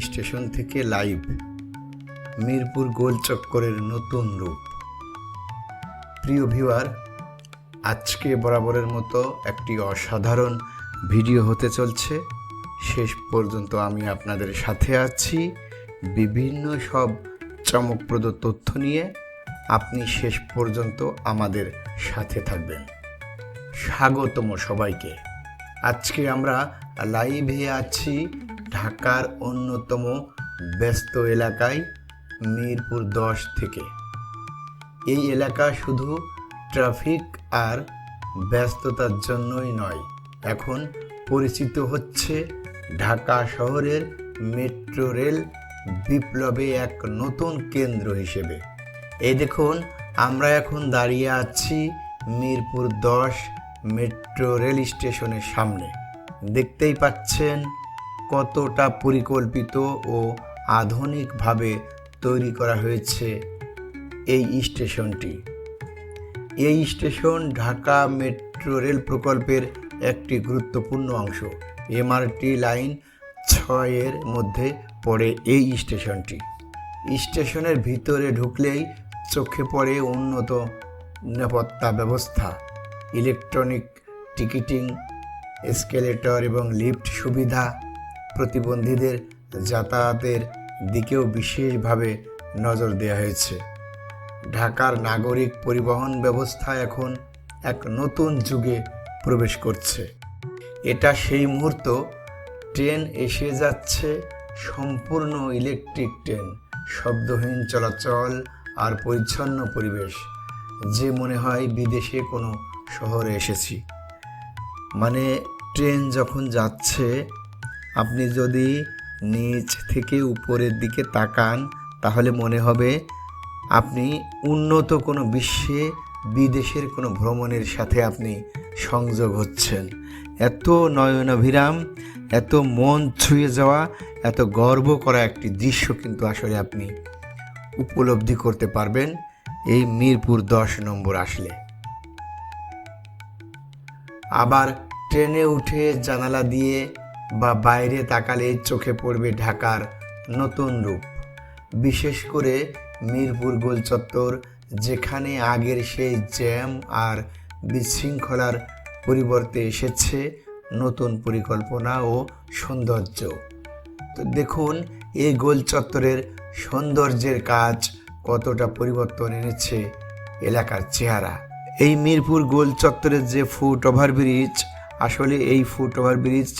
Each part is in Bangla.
স্টেশন থেকে লাইভ। মিরপুর গোল চক্করের নতুন রূপ। প্রিয় ভিউয়ার, আজকে বরাবরের মতো একটি অসাধারণ ভিডিও হতে চলছে। শেষ পর্যন্ত আমি আপনাদের সাথে আছি। বিভিন্ন সব চমকপ্রদ তথ্য নিয়ে আপনি শেষ পর্যন্ত আমাদের সাথে থাকবেন। স্বাগতম সবাইকে। আজকে আমরা লাইভে আছি ঢাকার অন্যতম ব্যস্ত এলাকায় মিরপুর দশ থেকে। এই এলাকা শুধু ট্রাফিক আর ব্যস্ততার জন্যই নয়, এখন পরিচিত হচ্ছে ঢাকা শহরের মেট্রো রেল বিপ্লবে এক নতুন কেন্দ্র হিসেবে। এই দেখুন, আমরা এখন দাঁড়িয়ে আছি মিরপুর দশ মেট্রো রেল স্টেশনের সামনে। দেখতেই পাচ্ছেন কতটা পরিকল্পিত ও আধুনিকভাবে তৈরি করা হয়েছে এই স্টেশনটি। এই স্টেশন ঢাকা মেট্রো রেল প্রকল্পের একটি গুরুত্বপূর্ণ অংশ। এমআরটি লাইন ছয়ের মধ্যে পড়ে এই স্টেশনটি। স্টেশনের ভিতরে ঢুকলেই চোখে পড়ে উন্নত নিরাপত্তা ব্যবস্থা, ইলেকট্রনিক টিকিটিং, এসকেলেটর এবং লিফট সুবিধা প্রতিবন্ধীদের যাতায়াতের দিকেও বিশেষভাবে নজর দেওয়া হয়েছে। ঢাকার নাগরিক পরিবহন ব্যবস্থা এখন এক নতুন যুগে প্রবেশ করছে। এটা সেই মুহূর্ত, ট্রেন এসে যাচ্ছে সম্পূর্ণ ইলেকট্রিক ট্রেন, শব্দহীন চলাচল আর পরিচ্ছন্ন পরিবেশ, যে মনে হয় বিদেশে কোনো শহরে এসেছি। মানে ট্রেন যখন যাচ্ছে আপনি যদি নিচ থেকে উপরের দিকে তাকান, তাহলে মনে হবে আপনি উন্নত কোনো বিশ্বে, বিদেশের কোনো ভ্রমণের সাথে আপনি সংযোগ হচ্ছেন। এত নয়নাভিরাম, এত মন ছুঁয়ে যাওয়া, এত গর্ব করা একটি দৃশ্য কিন্তু আসলে আপনি উপলব্ধি করতে পারবেন এই মিরপুর দশ নম্বর আসলে। আবার ট্রেনে উঠে জানালা দিয়ে বা বাইরে তাকালে চোখে পড়বে ঢাকার নতুন রূপ। বিশেষ করে মিরপুর গোল চত্বর, যেখানে আগের সেই জ্যাম আর বিশৃঙ্খলার পরিবর্তে এসেছে নতুন পরিকল্পনা ও সৌন্দর্য। তো দেখুন, এই গোল চত্বরের সৌন্দর্যের কাজ কতটা পরিবর্তন এনেছে এলাকার চেহারা। এই মিরপুর গোল চত্বরের যে ফুট ওভারব্রিজ, আসলে এই ফুট ওভারব্রিজ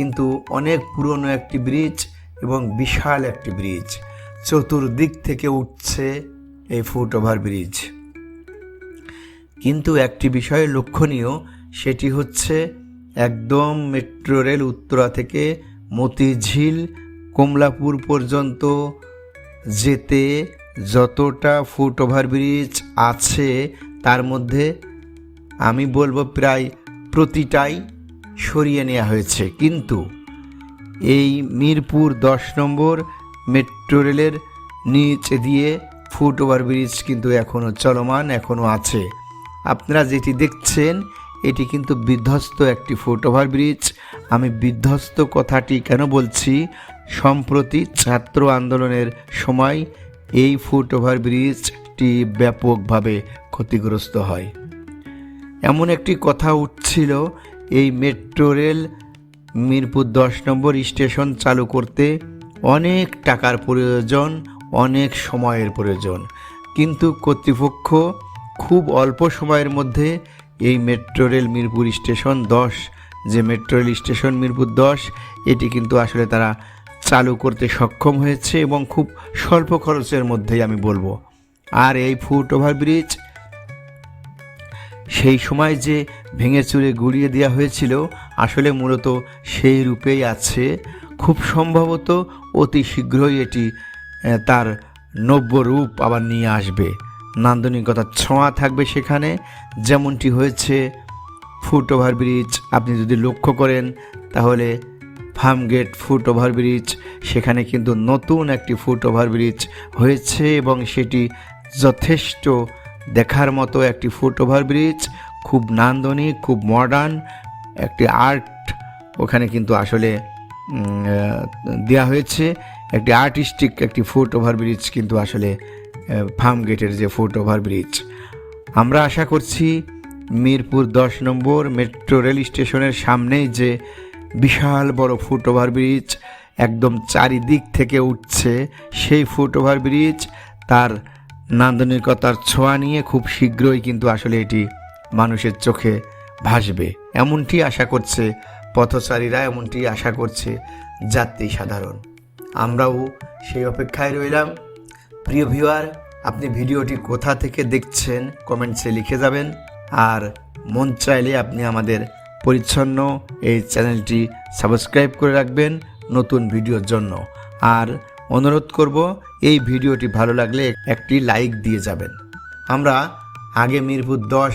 কিন্তু অনেক পুরনো একটি ব্রিজ এবং বিশাল একটি ব্রিজ। চতুর্দিক থেকে উঠছে এই ফুট ওভারব্রিজ কিন্তু একটি বিষয় লক্ষণীয়, সেটি হচ্ছে একদম মেট্রো রেল উত্তরা থেকে মতিঝিল, কমলাপুর পর্যন্ত যেতে যতটা ফুট ওভার ব্রিজ আছে, তার মধ্যে আমি বলব প্রায় প্রতিটাই সরিয়ে নেওয়া হয়েছে। কিন্তু এই মিরপুর দশ নম্বর মেট্রো রেলের নিচ দিয়ে ফুট ওভারব্রিজ কিন্তু এখনও চলমান এখনও আছে। আপনারা যেটি দেখছেন, এটি কিন্তু বিধ্বস্ত একটি ফুট ওভারব্রিজ আমি বিধ্বস্ত কথাটি কেন বলছি? সম্প্রতি ছাত্র আন্দোলনের সময় এই ফুট ওভারব্রিজটি ব্যাপকভাবে ক্ষতিগ্রস্ত হয়। এমন একটি কথা উঠছিল এই মেট্রো রেল মিরপুর দশ নম্বর স্টেশন চালু করতে অনেক টাকার প্রয়োজন, অনেক সময়ের প্রয়োজন। কিন্তু কর্তৃপক্ষ খুব অল্প সময়ের মধ্যে এই মেট্রো রেল মিরপুর স্টেশন দশ, যে মেট্রো রেল স্টেশন মিরপুর দশ, এটি কিন্তু আসলে তারা চালু করতে সক্ষম হয়েছে এবং খুব স্বল্প খরচের মধ্যেই আমি বলব। আর এই ফুট ওভারব্রিজ সেই সময় যে ভেঙে চুরে গুড়িয়ে দেওয়া হয়েছিল, আসলে মূলত সেই রূপেই আছে। খুব সম্ভবত অতি শীঘ্রই এটি তার নব্য রূপ আবার নিয়ে আসবে। নান্দনিকতার ছোঁয়া থাকবে সেখানে। যেমনটি হয়েছে, ফুট ওভারব্রিজ আপনি যদি লক্ষ্য করেন, তাহলে ফার্মগেট ফুট ওভারব্রিজ, সেখানে কিন্তু নতুন একটি ফুট ওভারব্রিজ হয়েছে এবং সেটি যথেষ্ট দেখার মতো একটি ফুট ওভারব্রিজ, খুব নান্দনিক, খুব মডার্ন একটি আর্ট ওখানে কিন্তু আসলে দেওয়া হয়েছে। একটি আর্টিস্টিক একটি ফুট ওভারব্রিজ কিন্তু আসলে ফার্ম গেটের যে ফুট ওভারব্রিজ। আমরা আশা করছি মিরপুর দশ নম্বর মেট্রো রেল স্টেশনের সামনেই যে বিশাল বড় ফুট ওভারব্রিজ একদম চারিদিক থেকে উঠছে, সেই ফুট ওভারব্রিজ, তার নান্দনিকতার ছোঁয়া নিয়ে খুব শীঘ্রই কিন্তু আসলে এটি মানুষের চোখে ভাসবে। এমনটি আশা করছে পথচারীরা, এমনটি আশা করছে যাত্রী সাধারণ। আমরাও সেই অপেক্ষায় রইলাম। প্রিয় ভিউয়ার, আপনি ভিডিওটি কোথা থেকে দেখছেন কমেন্টসে লিখে যাবেন। আর মন চাইলে আপনি আমাদের পরিচ্ছন্ন এই চ্যানেলটি সাবস্ক্রাইব করে রাখবেন নতুন ভিডিওর জন্য। আর অনুরোধ করব, এই ভিডিওটি ভালো লাগলে একটি লাইক দিয়ে যাবেন। আমরা আগে মিরপুর দশ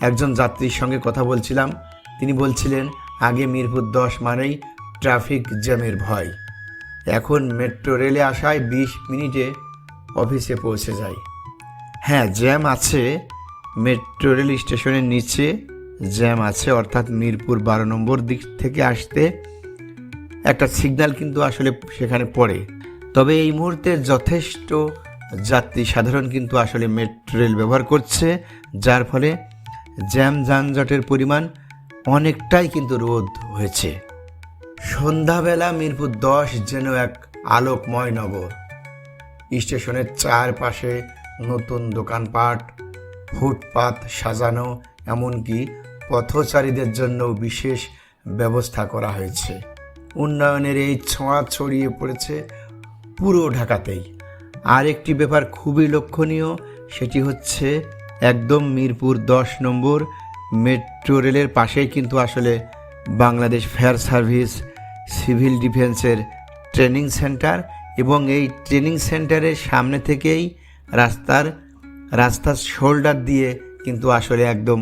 একজন যাত্রীর সঙ্গে কথা বলছিলাম। তিনি বলছিলেন, আগে মিরপুর দশ মানেই ট্রাফিক জ্যামের ভয়। এখন মেট্রো রেলে আসায় বিশ মিনিটে অফিসে পৌঁছে যাই। হ্যাঁ জ্যাম আছে। মেট্রো রেল স্টেশনের নিচে জ্যাম আছে, অর্থাৎ মিরপুর বারো নম্বর দিক থেকে আসতে একটা সিগন্যাল কিন্তু আসলে সেখানে পড়ে। তবে এই মুহূর্তে যথেষ্ট যাত্রী সাধারণ কিন্তু আসলে মেট্রো রেল ব্যবহার করছে, যার ফলে জ্যাম যানজটের পরিমাণ অনেকটাই কিন্তু রোধ হয়েছে। সন্ধ্যাবেলা মিরপুর দশ যেন এক আলোকময় নগর। স্টেশনের চারপাশে নতুন দোকানপাট, ফুটপাত সাজানো, এমনকি পথচারীদের জন্য বিশেষ ব্যবস্থা করা হয়েছে। উন্নয়নের এই ছোঁয়া ছড়িয়ে পড়েছে পুরো ঢাকাতেই। আর একটি ব্যাপার খুবই লক্ষণীয়, সেটি হচ্ছে একদম মিরপুর দশ নম্বর মেট্রো রেলের পাশেই কিন্তু আসলে বাংলাদেশ ফায়ার সার্ভিস, সিভিল ডিফেন্সের ট্রেনিং সেন্টার এবং এই ট্রেনিং সেন্টারের সামনে থেকেই রাস্তার রাস্তার শোল্ডার দিয়ে কিন্তু আসলে একদম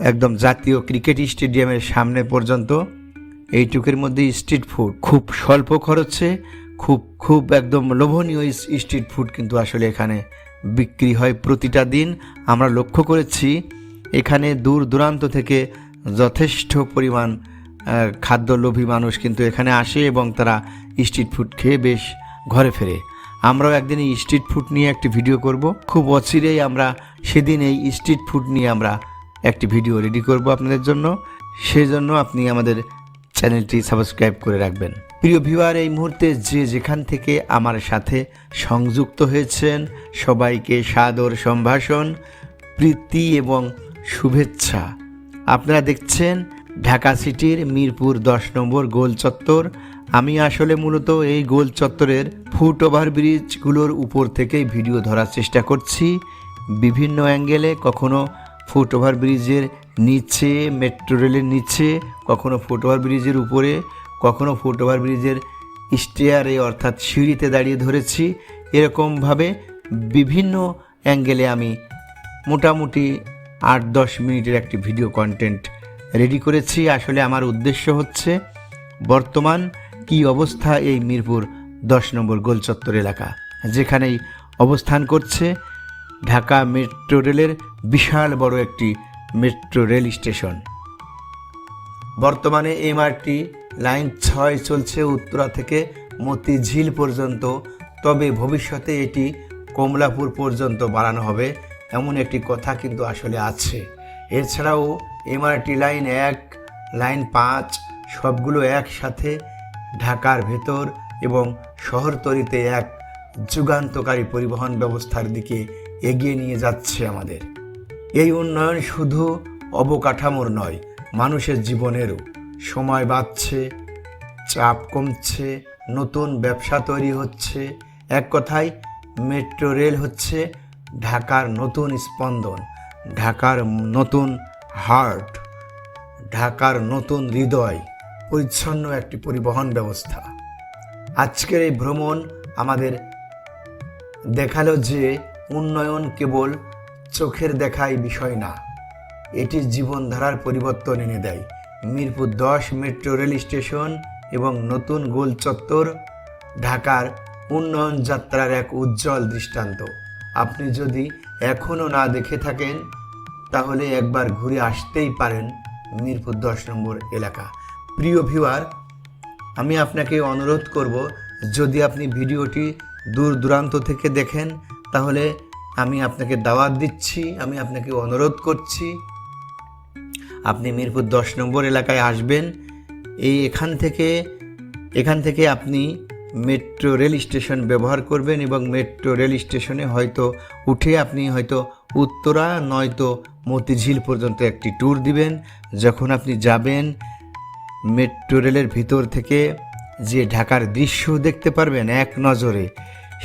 একদম জাতীয় ক্রিকেট স্টেডিয়ামের সামনে পর্যন্ত। এইটুকের মধ্যে স্ট্রিট ফুড খুব স্বল্প খরচে খুব খুব একদম লোভনীয় স্ট্রিট ফুড কিন্তু আসলে এখানে বিক্রি হয় প্রতিটা দিন। আমরা লক্ষ্য করেছি, এখানে দূর দূরান্ত থেকে যথেষ্ট পরিমাণ খাদ্যলোভী মানুষ কিন্তু এখানে আসে এবং তারা স্ট্রিট ফুড খেয়ে বেশ ঘরে ফেরে। আমরাও একদিন এই স্ট্রিট ফুড নিয়ে একটি ভিডিও করব। খুব অচিরেই আমরা সেদিন এই স্ট্রিট ফুড নিয়ে আমরা একটি ভিডিও রেডি করব আপনাদের জন্য। সেই জন্য আপনি আমাদের চ্যানেলটি সাবস্ক্রাইব করে রাখবেন। প্রিয় ভিউয়ার, এই মুহূর্তে যে যেখান থেকে আমার সাথে সংযুক্ত হয়েছেন, সবাইকে সাদর সম্ভাষণ, প্রীতি এবং শুভেচ্ছা। আপনারা দেখছেন ঢাকা সিটির মিরপুর দশ নম্বর গোল চত্বর। আমি আসলে মূলত এই গোল চত্বরের ফুট ওভার ব্রিজগুলোর উপর থেকেই ভিডিও ধরার চেষ্টা করছি। বিভিন্ন অ্যাঙ্গেলে, কখনো ফুট ওভার ব্রিজের নিচে, মেট্রো রেলের নিচে, কখনো ফুট ওভার ব্রিজের উপরে কখনো ফুট ওভার ব্রিজের স্টেয়ারে অর্থাৎ সিঁড়িতে দাঁড়িয়ে ধরেছি। এরকমভাবে বিভিন্ন অ্যাঙ্গেলে আমি মোটামুটি আট দশ মিনিটের একটি ভিডিও কন্টেন্ট রেডি করেছি। আসলে আমার উদ্দেশ্য হচ্ছে, বর্তমান কি অবস্থা এই মিরপুর দশ নম্বর গোলচত্বর এলাকা, যেখানেই অবস্থান করছে ঢাকা মেট্রো রেলের বিশাল বড় একটি মেট্রো রেল স্টেশন। বর্তমানে এমআরটি লাইন ছয় চলছে উত্তরা থেকে মতিঝিল পর্যন্ত। তবে ভবিষ্যতে এটি কমলাপুর পর্যন্ত বাড়ানো হবে, এমন একটি কথা কিন্তু আসলে আছে। এছাড়াও এমআরটি লাইন এক, লাইন পাঁচ, সবগুলো একসাথে ঢাকার ভেতর এবং শহরতলিতে এক যুগান্তকারী পরিবহন ব্যবস্থার দিকে এগিয়ে নিয়ে যাচ্ছে আমাদের। এই উন্নয়ন শুধু অবকাঠামোর নয় মানুষের জীবনেরও। সময় বাড়ছে চাপ কমছে, নতুন ব্যবসা তৈরি হচ্ছে। এক কথায়, মেট্রো রেল হচ্ছে ঢাকার নতুন স্পন্দন, ঢাকার নতুন হার্ট, ঢাকার নতুন হৃদয়, পরিচ্ছন্ন একটি পরিবহন ব্যবস্থা। আজকের এই ভ্রমণ আমাদের দেখাল যে উন্নয়ন কেবল চোখের দেখাই বিষয় না এটি জীবনধারার পরিবর্তন এনে দেয়। মিরপুর দশ মেট্রো রেল স্টেশন এবং নতুন গোল চত্বর, ঢাকার উন্নয়ন যাত্রার এক উজ্জ্বল দৃষ্টান্ত। আপনি যদি এখনও না দেখে থাকেন, তাহলে একবার ঘুরে আসতেই পারেন মিরপুর দশ নম্বর এলাকা। প্রিয় ভিউয়ার, আমি আপনাকে অনুরোধ করব, যদি আপনি ভিডিওটি দূর দূরান্ত থেকে দেখেন, তাহলে আমি আপনাকে দাওয়াত দিচ্ছি, আমি আপনাকে অনুরোধ করছি। আপনি মিরপুর দশ নম্বর এলাকায় আসবেন, এই এখান থেকে এখান থেকে আপনি মেট্রো রেল স্টেশন ব্যবহার করবেন এবং মেট্রো রেল স্টেশনে হয়তো উঠে আপনি হয়তো উত্তরা, নয়তো মতিঝিল পর্যন্ত একটি ট্যুর দিবেন। যখন আপনি যাবেন, মেট্রো রেলের ভিতর থেকে যে ঢাকার দৃশ্য দেখতে পারবেন এক নজরে,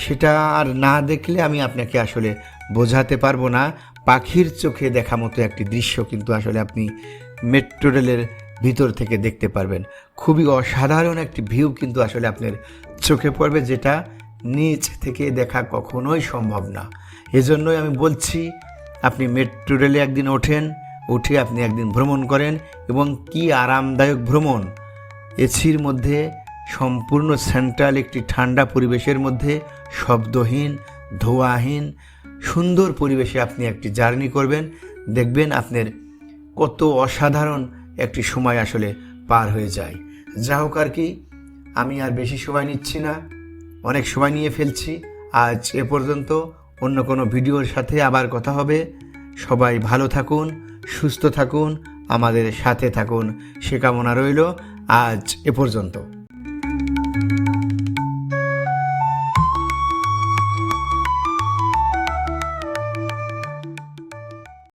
সেটা আর না দেখলে আমি আপনাকে আসলে বোঝাতে পারব না। পাখির চোখে দেখা মতো একটি দৃশ্য কিন্তু আসলে আপনি মেট্রো রেলের ভিতর থেকে দেখতে পারবেন। খুবই অসাধারণ একটি ভিউ কিন্তু আসলে আপনার চোখে পড়বে যেটা নিচ থেকে দেখা কখনোই সম্ভব না। এজন্যই আমি বলছি, আপনি মেট্রো রেলে একদিন ওঠেন, উঠে আপনি একদিন ভ্রমণ করেন এবং কি আরামদায়ক ভ্রমণ। এসির মধ্যে, সম্পূর্ণ সেন্ট্রাল একটি ঠান্ডা পরিবেশের মধ্যে, শব্দহীন, ধোঁয়াহীন সুন্দর পরিবেশে আপনি একটি জার্নি করবেন, দেখবেন আপনার কত অসাধারণ একটি সময় আসলে পার হয়ে যায়। যা হোক আর কি, আমি আর বেশি সময় নিচ্ছি না, অনেক সময় নিয়ে ফেলছি। আজ এ পর্যন্ত অন্য কোনো ভিডিওর সাথে আবার কথা হবে। সবাই ভালো থাকুন, সুস্থ থাকুন, আমাদের সাথে থাকুন। সে কামনা রইল, আজ এ পর্যন্ত।